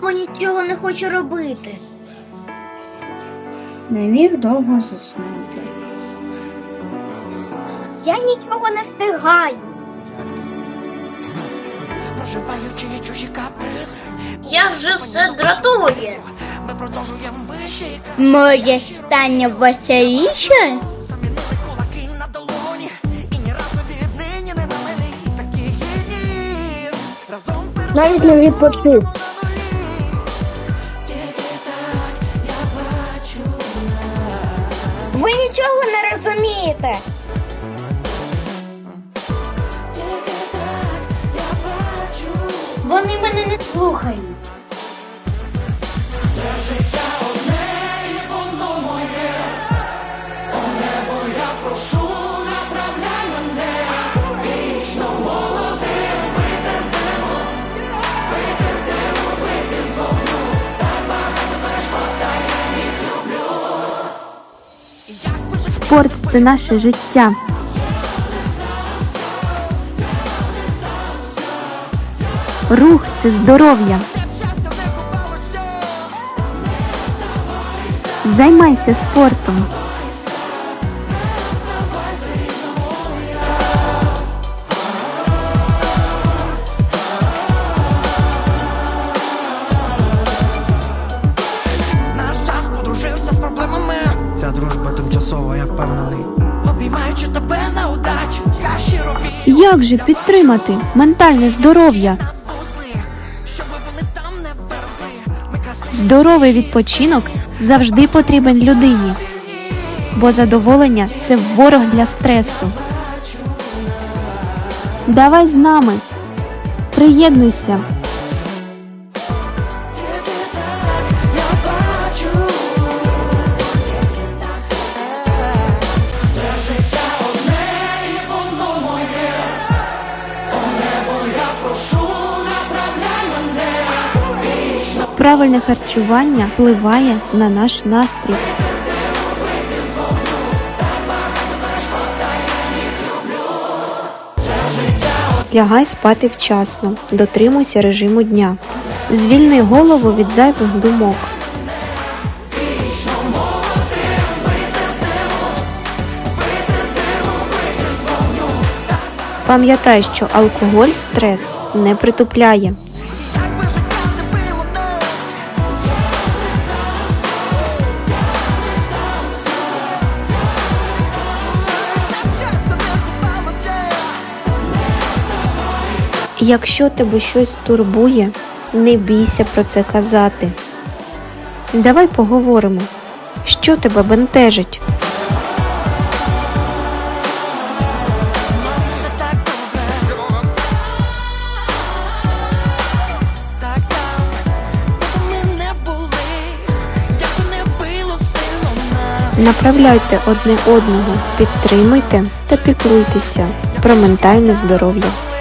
знову нічого не хочу робити. Не міг довго заснути. Я нічого не встигаю. Проживаючи чужі капризи, Як же все дратує. ми продовжуємо вище Моє стання веселіше? замінили кулаки на долоні, і ні разу віднині не намели такі гідні. Разом Навіть не відпочив. Ви нічого не розумієте. Вони мене не слухають. Спорт це наше життя. Рух це здоров'я. Займайся спортом. Дружба тимчасова, я впевнений. Обіймаючи тебе на удачу, я щиро вірю Як же підтримати ментальне здоров'я? Здоровий відпочинок завжди потрібен людині, бо задоволення це ворог для стресу. Давай з нами. Приєднуйся. Правильне харчування впливає на наш настрій. Лягай спати вчасно, дотримуйся режиму дня. Звільни голову від зайвих думок. Пам'ятай, що алкоголь стрес не притупляє. Якщо тебе щось турбує, не бійся про це казати. Давай поговоримо, що тебе бентежить. Направляйте одне одного, підтримуйте та піклуйтеся про ментальне здоров'я.